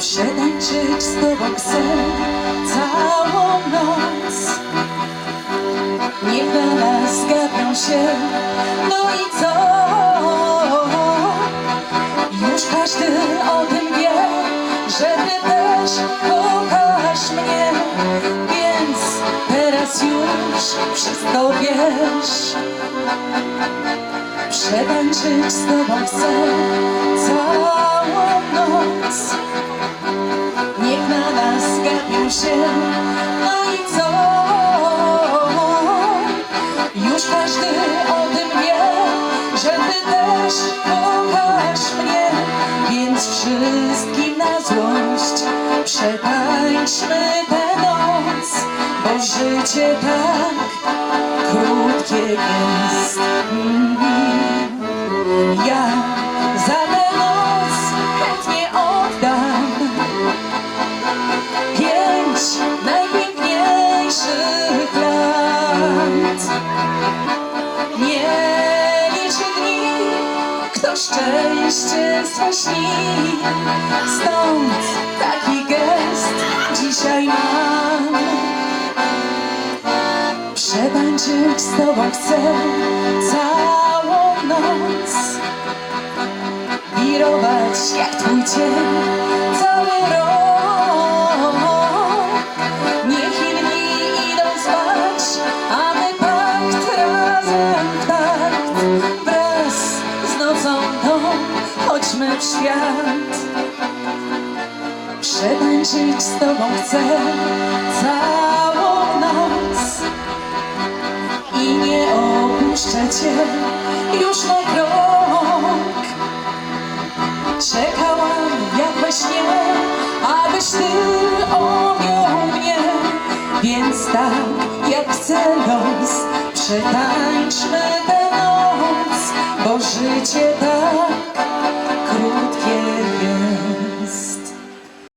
Przetańczyć z tobą chcę całą noc. Niech na nas zgadną się, no i co? Już każdy o tym wie, że ty też kochasz mnie. Więc teraz już wszystko wiesz. Przetańczyć z tobą chcę całą noc przetańczmy tę noc Bo życie tak krótkie jest Mhm. Ja za tę noc chętnie oddam Pięć najpiękniejszych lat Nie liczy dni, kto szczęście swe śni Stąd taki Przetańczyć z tobą chcę całą noc. Wirować jak twój cień cały rok. Niech inni idą spać, a my pakt razem w takt. Wraz z nocą tą chodźmy w świat. Przetańczyć z tobą chcę cię już na krok. Czekałam jak we śnie, abyś ty objął mnie, więc tak jak chce los, przetańczmy tę